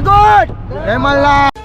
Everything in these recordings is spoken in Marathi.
ગુડ! જય મલ્લા.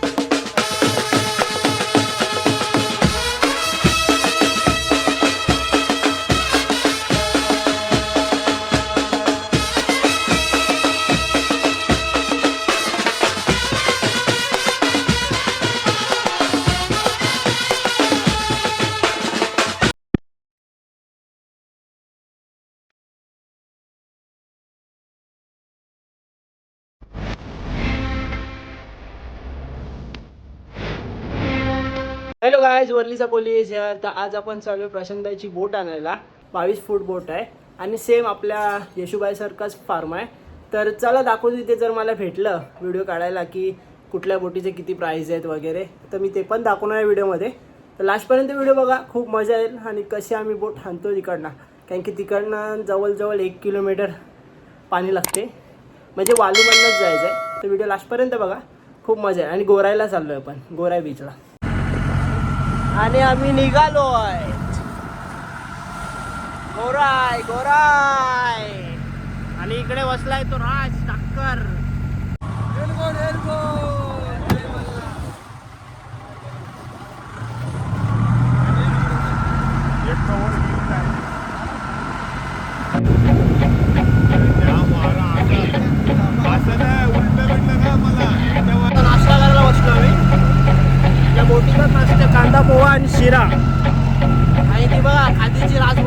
हॅलो गायज वरलीचा पोलीस या तर आज आपण चालू प्रशांताची बोट आणायला. बावीस फूट बोट आहे. आणि सेम आपल्या येशुबाईसारखाच फार्म आहे. तर चला दाखवू तिथे जर मला भेटलं व्हिडिओ काढायला की कुठल्या बोटीचे किती प्राईज आहेत वगैरे तर मी ते पण दाखवणार आहे व्हिडिओमध्ये तर लास्टपर्यंत व्हिडिओ बघा खूप मजा येईल आणि कशी आम्ही बोट हाणतो तिकडनं. कारण की तिकडनं जवळजवळ एक किलोमीटर पाणी लागते. म्हणजे वालूमधनंच जायचं आहे तर व्हिडिओ लास्टपर्यंत बघा खूप मजा आहे आणि गोरायला चाललो आहे आपण गोराय बीचला आणि आम्ही निघालो आहे. गोराय गोराय आणि इकडे बसलाय तो राज टाक्कर नाश्ता करायला बसलो आम्ही या बोटीचा नाश्ता कांदा पोहा आणि शिरा. आणि ती बघा खादीची राज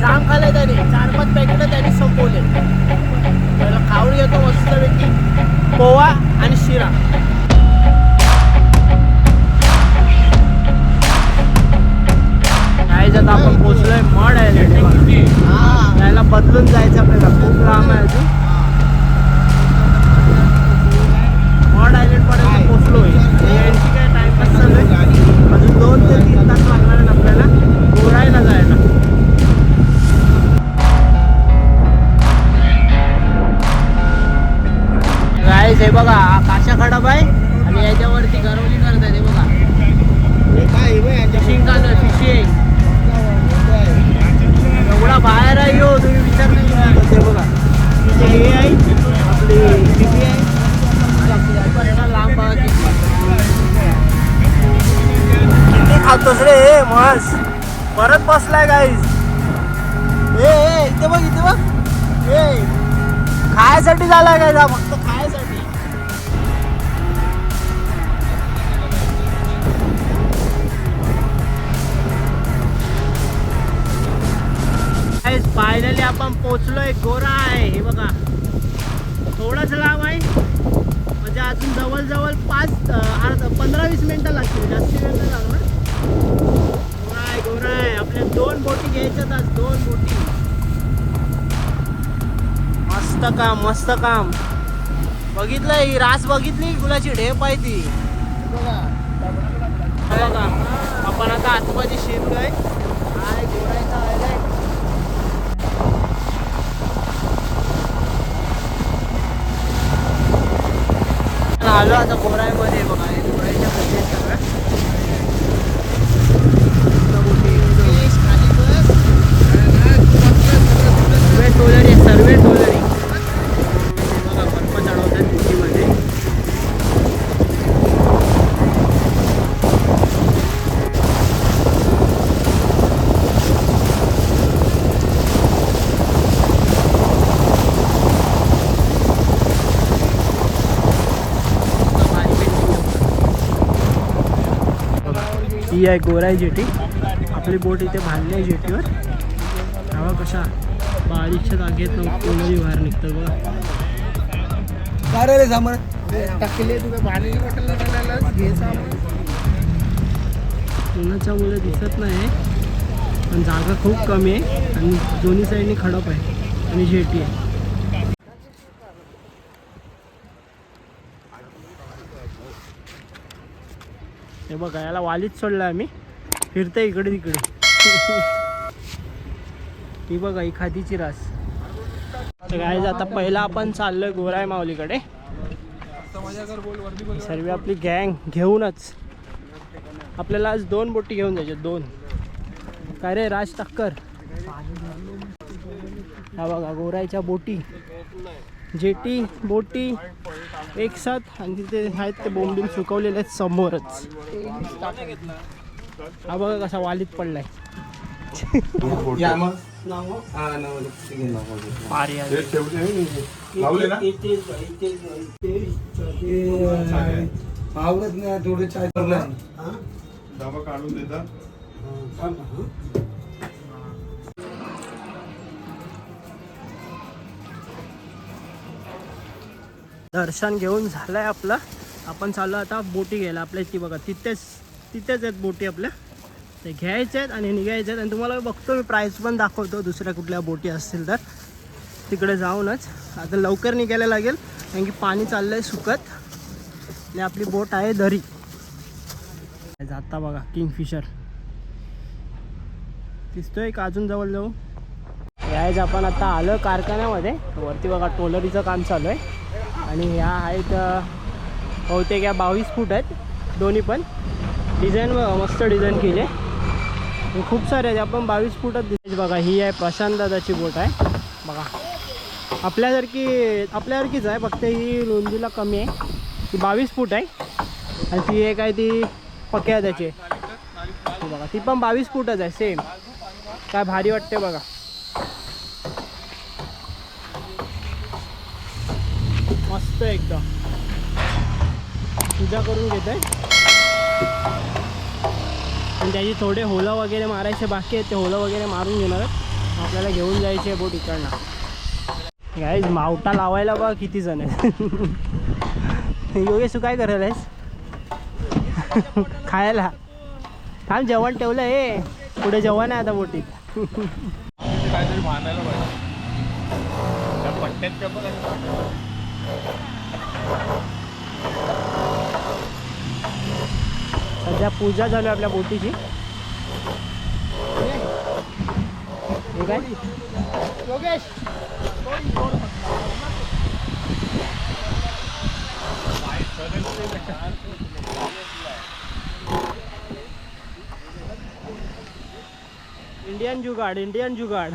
जाम खाल्ले त्याने. चार पाच पॅकेट त्यांनी संपवले. त्याला खाऊन घेतो व्यक्ती पोहा आणि शिरा. काशा खडप आहे आणि याच्यावरती गरवली करत आहे ते बघा. फिशिंग चालू आहे फिशिंग एवढा बाहेर आहे यो तुम्ही विचार नाही करू. बघा. हे आहे आपली किती आहे. लांब बघा किती. खातोस रे हे मस परत बसलाय गाईज ए इथे बघ इथे बघ. ए खायसाठी झाला काय जा फक्त. आपण पोचलोय गोरा आहे हे बघा. थोडंच लांब आहे. म्हणजे अजून जवळजवळ पाच अं, अर्धा पंधरा वीस मिनटं लागतील. जास्ती वेळ नाही लागणार. गोरा आहे आपल्या दोन बोटी घ्यायच्यात आज दोन बोटी. मस्त काम मस्त काम. बघितलं ही रास बघितली गुलाची ढेप आहे ती. बघा. आपण आता आतमध्ये शिरलोय. काय गोरायचा आलाय आलो आता गोरायमध्ये बघा हे मध्ये सगळं. ही आहे गोराई जेटी. आपली बोट इथे बांधली आहे जेटीवर. हवा कशा? बारीकच्या जागेत कोणीही बाहेर निघतं बघा. रे सामान. टाकले तुला पाणी उन्हाच्या मुळे दिसत नाही पण जागा खूप कमी आहे आणि दोन्ही साईडनी खडप आहे आणि जेटी आहे. हे बघा याला वालीच सोडलं आम्ही. फिरतं इकडे तिकडे. ही बघा ही खादीची रास. काय आता पहिला आपण चाललोय गोराय माऊलीकडे. सर्व आपली गँग घेऊनच. आपल्याला आज दोन बोटी घेऊन जायच्या दोन. काय रे राज टक्कर? हा बघा गोरायच्या बोटी. जेटी बोटी एक साथ. आणि तिथे आहेत ते बोंबील सुकवलेले आहेत समोरच. हा बघा कसा वालीत पडलाय. आवडत नाही थोडं चाय काढून देतात दर्शन घेऊन झालं आहे आपलं. आपण चाललो आता बोटी घ्यायला. आपल्या ती बघा तिथेच तिथेच आहेत बोटी आपल्या. ते घ्यायच्या आहेत आणि निघायचे आहेत. आणि तुम्हाला बघतो मी प्राईस पण दाखवतो. दुसऱ्या कुठल्या बोटी असतील तर. तिकडे जाऊनच. आता लवकर निघायला लागेल. कारण की पाणी चाललं आहे सुकत. आणि आपली बोट आहे दरी. जाता बघा किंगफिशर. दिसतोय का अजून जवळ जाऊ यायच आपण आता आलं कारखान्यामध्ये. वरती बघा टोलरीचं काम चालू आहे. आणि ह्या आहेत बहुतेक या बावीस फूट आहेत दोन्ही पण. डिझाईन मस्त डिझाईन केली. आहे खूप सारे आहेत आपण बावीस फुटात दिसते बघा. ही आहे प्रशांत दादाची बोट आहे. बघा. आपल्यासारखी आपल्यासारखीच आहे फक्त ही रुंदीला कमी आहे. ती बावीस फूट आहे. आणि ती एक आहे ती पक्या त्याची बघा ती पण बावीस फुटच आहे सेम काय भारी वाटते बघा. मस्त एकदम. पूजा करून घेत आहे आणि त्याची थोडे होलं वगैरे मारायचे बाकी आहेत ते होलं वगैरे मारून घेणार आहेत. आपल्याला घेऊन जायचे आहे बोट इकडनं. गाईज मावटा लावायला बघा किती जण आहेत. योगेश तू काय करायला आहेस खायला. थांब जेवण ठेवलं हे पुढे जेवण आहे आता बोटीत. काहीतरी मानायला पाहिजे. त्या पट्ट्यात का बघ सध्या पूजा चालू आहे आपल्या बोटीची हे काय योगेश इंडियन जुगाड इंडियन जुगाड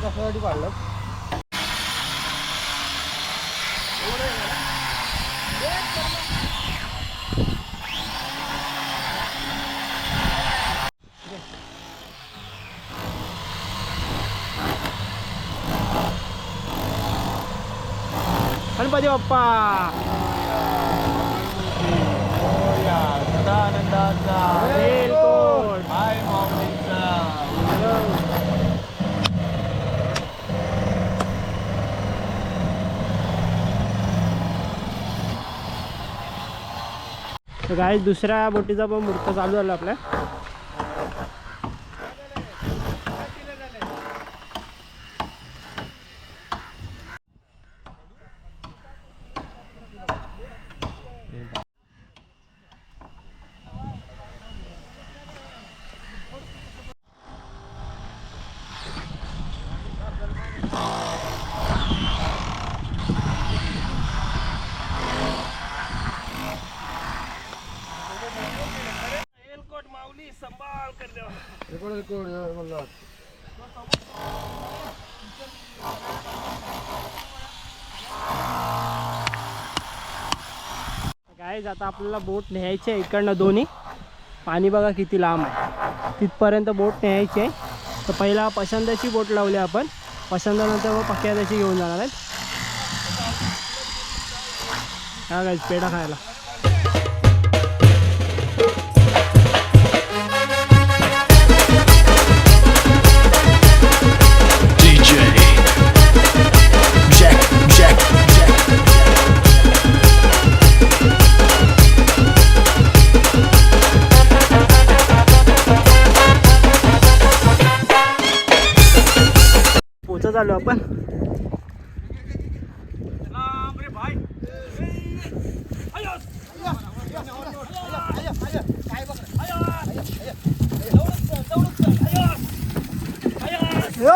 कशासाठी पाडलं गणपती बाप्पा! सदानंदाचा हाय माऊलीचा. काय दुसऱ्या बोटीचा पण मूर्त चालू झाला आपल्या रेकॉर्ड रेकॉर्ड म्हणलं काय आता आपल्याला बोट न्यायची आहे इकडनं दोन्ही. पाणी बघा किती लांब आहे. तिथपर्यंत बोट न्यायची आहे. तर पहिला पसंदाची बोट लावली आपण. पसंदानंतर मग पक्या त्याची घेऊन जाणार आहेत. हा काय पेढा खायला. पोचत आलो आपण यो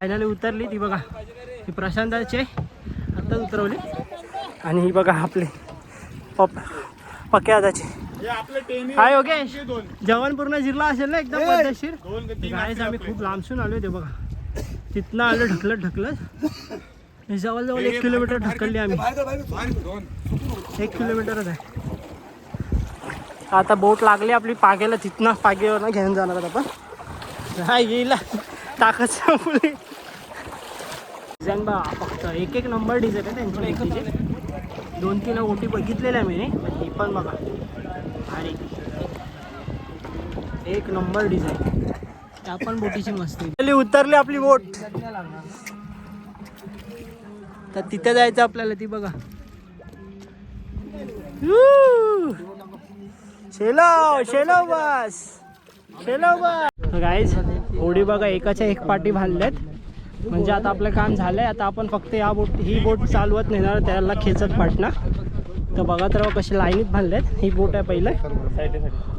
फायनली उतरली ती बघा ही प्रशांताची आहे आत्ताच उतरवली आणि ही बघा आपली पप पक्या योगेश दोन. जेवण पूर्ण जिरला असेल ना एकदम पद्धतशीर दोन का तीन गायच आम्ही खूप लांबसून आलो ते बघा. तिथनं आलो ढकलत ढकलत. हे जवळजवळ एक किलोमीटर ढकलली आम्ही. एक किलोमीटरच आहे. आता बोट लागली आपली पागेला तिथनं पागेवर घेऊन जाणार आपण. हा येईल. ताकद संपली डिझाईन बा फक्त एक एक नंबर डिझाईन आहे त्यांची. दोन तीन ओटी बघितलेल्या मी. ही पण बघा. आणि एक नंबर डिझाईन. त्या पण बोटीची मस्ती. उतरली आपली बोट. तर तिथे जायचं आपल्याला ती बघा. Woo! शेलो शेलो बस. शेलो बस. गाईज होडी बघा एकाच्या एक पाठी बांधल्यात म्हणजे आता आपलं काम झालंय आता आपण फक्त या बोट ही बोट चालवत नेणार त्याला खेचत पाटणा. तर बघा तर कशी लाईनीत बांधल्यात ही बोट आहे पहिलं.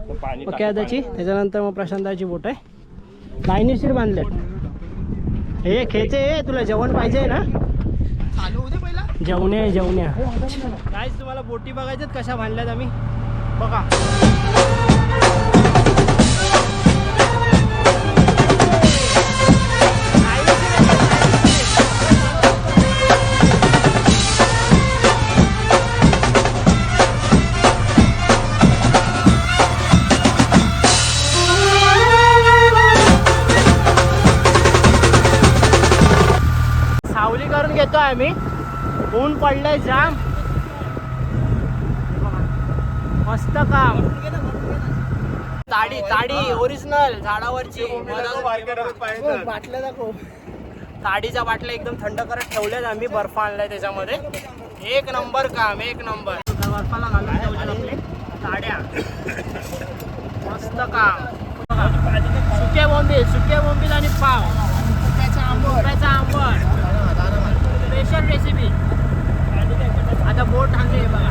ओके पक्यादाची त्याच्यानंतर मग प्रशांताची बोट आहे. लाईनीशीर बांधल्यात हे खेचे हे तुला जेवण पाहिजे ना? जेवण्या जेवण्या काहीच तुम्हाला बोटी बघायच्यात कशा बांधल्यात आम्ही? बघा. आहे आम्ही ऊन पडलंय जाम. मस्त काम. ताडी ताडी ओरिजिनल झाडावरची. बाटल्या दाखव ताडीच्या बाटल्या एकदम थंड करत ठेवल्यात आम्ही बर्फ आणलाय त्याच्यामध्ये. एक नंबर काम एक नंबर. बर्फाला घालून ठेवल्यात आपले ताड्या मस्त काम. सुक्या बोंबील सुक्या बोंबील आणि पाव. रुपयाचा आंबट. स्पेशल रेसिपी आता बोट आणली बघा.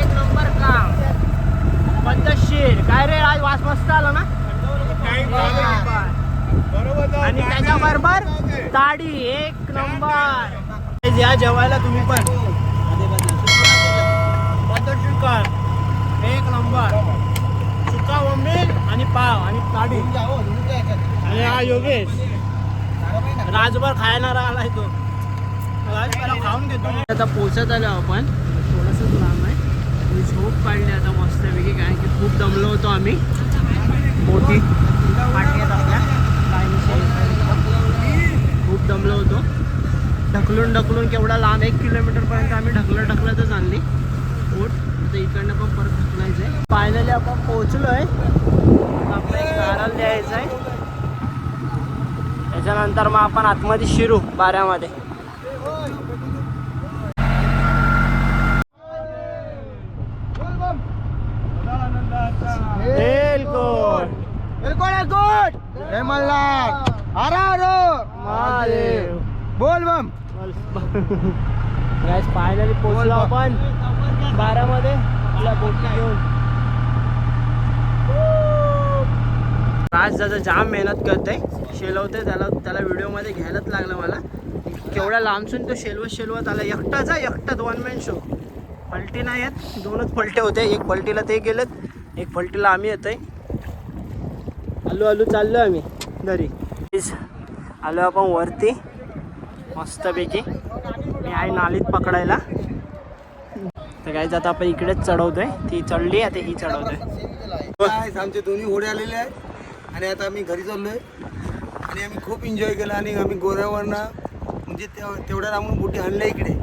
एक नंबर काम. पद्धतशीर काय रे आज वास मस्त आला ना? आणि त्याच्याबरोबर ताडी एक नंबर. या जेवायला तुम्ही पण. पद्धतशीर कर एक नंबर. सुका बोंबील आणि पाव आणि ताडी आणि हा योगेश. राजभर खायला आलाय तो आज पहिला खाऊन घेतो आता पोचत आलो आपण. थोडंसंच लांब आहे. मी झोप काढली आता मस्तपैकी कारण की खूप दमलो होतो आम्ही. मोठी पाठीत आपल्या. खूप दमलो होतो. ढकलून ढकलून केवढा लांब एक किलोमीटरपर्यंत आम्ही ढकलत ढकलतच आणली. बोट आता इकडनं पण परत ढकलायचं आहे फायनली आपण पोचलो आहे आपलं एक नारळ द्यायचा आहे त्याच्यानंतर मग आपण आतमध्ये शिरू बाऱ्यामध्ये एलकोट हे मल्हार अरे अरे महादेव! बोल बम! गॅस फायनली पोचलो आपण. बारामध्ये. आपल्या बोटी घेऊन. राज दादा जाम मेहनत करते शेलवते त्याला त्याला व्हिडिओमध्ये घ्यायलाच लागलं मला. केवढ्या लांबसून तो शेलवत शेलवत आला. एकटाच एकटाच वन मॅन शो पलटी नाही येत. दोनच पलटे होते. एक पलटीला ते गेलेत. एक पलटीला आम्ही येतोय. आलू आलू चाललो आम्ही. घरी. आलो आपण वरती. मस्तपैकी. मी आहे नालीत पकडायला. तर काय आता आपण इकडेच चढवतोय. ती चढली आता ही चढवतोय. आमचे दोन्ही घोडे आलेले आहेत. आणि आता आम्ही घरी चाललोय. आणि आम्ही खूप एन्जॉय केला. आणि आम्ही गोऱ्यावरनं म्हणजे तेव- तेवढ्या लांबून बोटी आणल्या इकडे.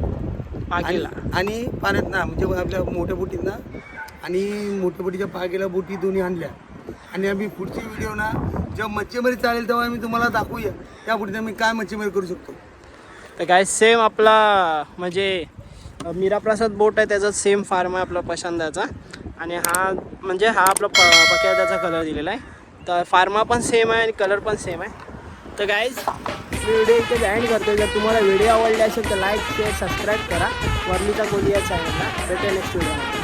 पागेला. आणि- आणि पाण्यात ना म्हणजे आपल्या मोठ्या बोटीत ना आणि मोठ्या बोटीच्या पागेला बोटी दोन्ही आणल्या. आणि आम्ही पुढची व्हिडिओ ना जेव्हा मच्छीमारी चालेल तेव्हा आम्ही तुम्हाला दाखवूया. त्या पुढे आम्ही काय मच्छीमारी करू शकतो. तर काय सेम आपला म्हणजे मीराप्रसाद बोट आहे त्याचा सेम फार्म आहे आपला पशांदाचा. आणि हा म्हणजे हा आपला प पक्याचा कलर दिलेला आहे. तर फार्मा पण सेम आहे आणि कलर पण सेम आहे. तर गाईज मी व्हिडिओ इथे जॉईन करतो जर तुम्हाला व्हिडिओ आवडले असेल तर लाईक शेअर सबस्क्राईब करा. वर्लीचा कोली चॅनलला भेटेल नेक्स्ट व्हिडिओ